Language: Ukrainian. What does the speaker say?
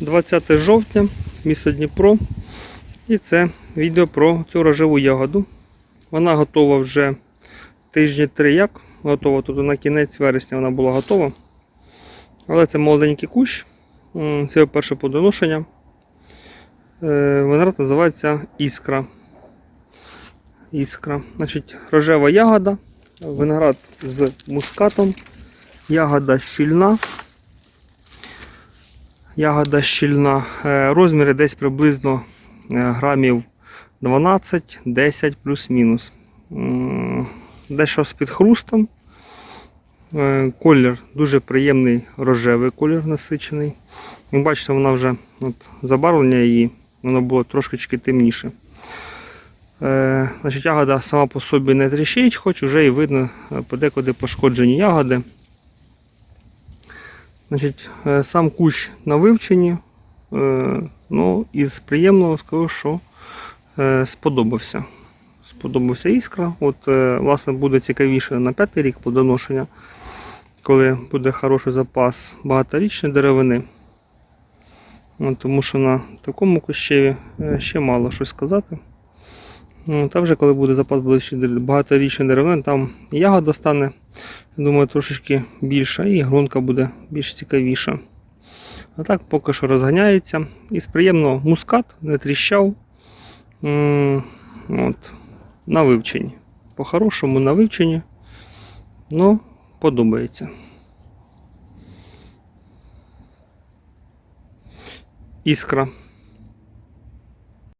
20 жовтня, місто Дніпро. І це відео про цю рожеву ягоду. Вона готова вже тижні три як. Готова тут на кінець вересня вона була готова. Але це молоденький кущ. Це перше подоношення. Е, Виноград називається Іскра. Іскра. Значить, рожева ягода, виноград з мускатом, ягода щільна. Ягода щільна. Е, Розміри десь приблизно е, грамів 12-10 плюс-мінус. Дещо з підхрустом. Е, Колір дуже приємний рожевий колір насичений. Як бачите, вона вже от, забарвлення її, воно було трошечки темніше. Е, значить, ягода сама по собі не тріщить, хоч вже і видно подекуди пошкоджені ягоди. Значить, е, сам кущ на вивченні. Е, ну, із приємного скажу, що е, сподобався. Сподобався іскра. От, власне, буде цікавіше на п'ятий рік плодоношення, коли буде хороший запас багаторічної деревини. От, тому що на такому кущеві ще мало щось сказати. Ну, Та вже коли буде запас багаторічної деревини, там ягода стане, думаю, трошечки більша, і грунка буде більш цікавіша. А так поки що розганяється. І приємного мускат, не тріщав. От, на вивченні. По-хорошому на вивченні. Ну, подобається. Іскра.